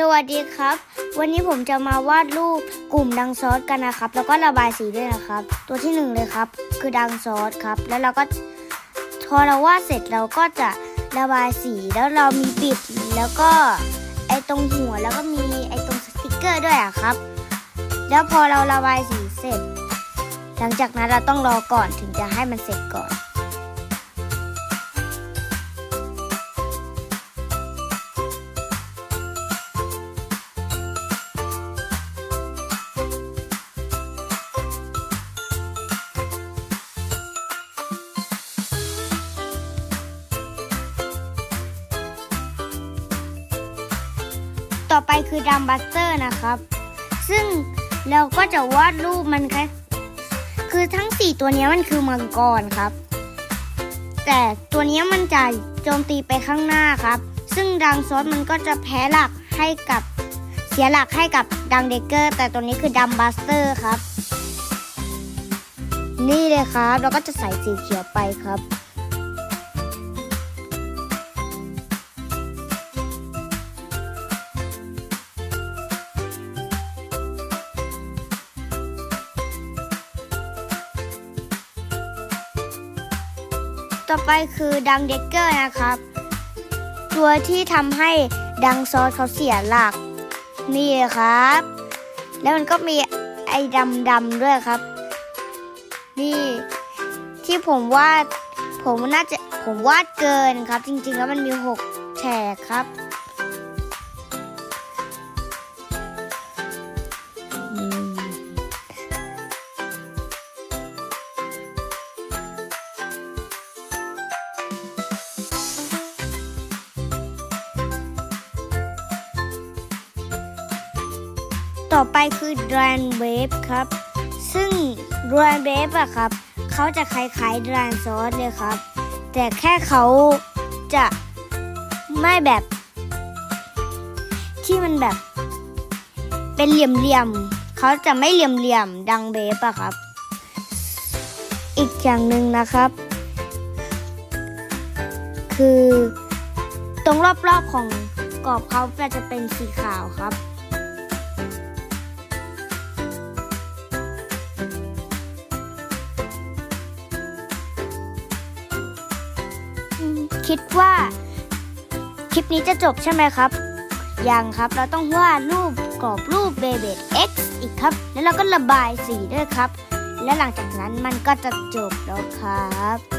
สวัสดีครับ วันนี้ผมจะมาวาดรูปกลุ่มดังซอสกันนะครับ แล้วก็ระบายสีด้วยนะครับ ตัวที่หนึ่งเลยครับ คือดังซอสครับ แล้วเราก็พอเราวาดเสร็จเราก็จะระบายสีแล้วเรามีปิด แล้วก็ไอตรงหัวแล้วก็มีไอตรงสติกเกอร์ด้วยอะครับ แล้วพอเราระบายสีเสร็จ หลังจากนั้นเราต้องรอก่อนถึงจะให้มันเสร็จก่อน ต่อไปคือดัมบัสเตอร์นะครับ ซึ่งเราก็จะวาดรูปมันคล้ายคือทั้ง 4 ตัวนี้มันคือมังกรครับ แต่ตัวนี้มันจะโจมตีไปข้างหน้าครับ ซึ่งดังซอสมันก็จะแพ้หลักให้กับเสียหลักให้กับดังเดกเกอร์ แต่ตัวนี้คือดัมบัสเตอร์ครับ นี่เลยครับ เราก็จะใส่สีเขียวไปครับ ต่อไปคือดังเด็กเกอร์นะครับ ตัวที่ทำให้ดังซอสเขาเสียหลัก นี่ครับ แล้วมันก็มีไอ้ดำๆด้วยครับ นี่ ที่ผมวาดผมน่าจะผมวาดเกินครับ จริงๆแล้วมันมีหกแฉกครับ ต่อไปคือ d r a n Wave ครับ ซึ่ง d r a n Wave อะครับ เขาจะคล้ายๆ d r a n Sauce เลยครับ แต่แค่เขาจะไม่แบบ ที่มันแบบ เป็นเหลี่ยมๆเขาจะไม่เหลี่ยมๆดังเบฟอะครับ อีกอย่างหนึ่งนะครับ คือตรงรอบๆของกรอบเขาจะเป็นสีขาวครับ คิดว่า คลิปนี้จะจบใช่ไหมครับ ยังครับเราต้องวาดรูปกรอบรูปเบเบด X อีกครับ แล้วเราก็ระบายสีด้วยครับ และหลังจากนั้นมันก็จะจบแล้วครับ